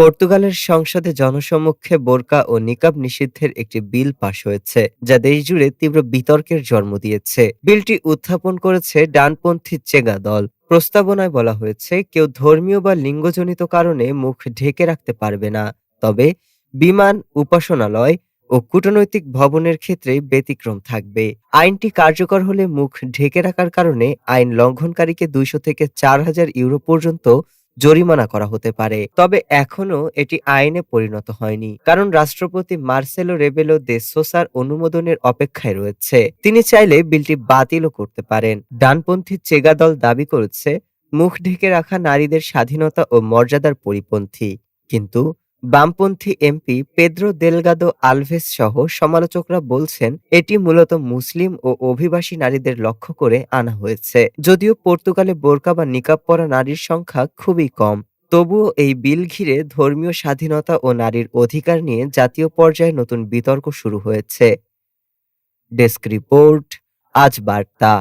পর্তুগালের সংসদে জনসমক্ষে বোরকা ও নিকাব নিষিদ্ধের একটি বিল পাশ হয়েছে, যা দেশজুড়ে তীব্র বিতর্কের জন্ম দিয়েছে। বিলটি উত্থাপন করেছে ডানপন্থী চেগা দল। প্রস্তাবনায় বলা হয়েছে, কেউ ধর্মীয় বা লিঙ্গজনিত কারণে মুখ ঢেকে রাখতে পারবে না, তবে বিমান, উপাসনালয় ও কূটনৈতিক ভবনের ক্ষেত্রে ব্যতিক্রম থাকবে। আইনটি কার্যকর হলে মুখ ঢেকে রাখার কারণে আইন লঙ্ঘনকারীকে দুইশো থেকে চার হাজার ইউরো পর্যন্ত জরিমানা করা হতে পারে। তবে এখনও এটি আইনে পরিণত হয়নি। কারণ রাষ্ট্রপতি মার্সেলো রেবেলো দে সোসার অনুমোদনের অপেক্ষায় রয়েছে। তিনি চাইলে বিলটি বাতিলও করতে পারেন। ডানপন্থী চেগা দল দাবি করেছে, মুখ ঢেকে রাখা নারীদের স্বাধীনতা ও মর্যাদার পরিপন্থী। কিন্তু বামপন্থী এমপি পেদ্রো দেলগাদো আলভেস সহ সমালোচকরা বলছেন, এটি মূলত মুসলিম ও অভিবাসী নারীদের লক্ষ্য করে আনা হয়েছে। যদিও পর্তুগালে বোরকা বা নিকাব পরা নারীর সংখ্যা খুবই কম। তবুও এই বিল ঘিরে ধর্মীয় স্বাধীনতা ও নারীর অধিকার নিয়ে জাতীয় পর্যায়ে নতুন বিতর্ক শুরু হয়েছে। ডেস্ক রিপোর্ট, আজ বার্তা।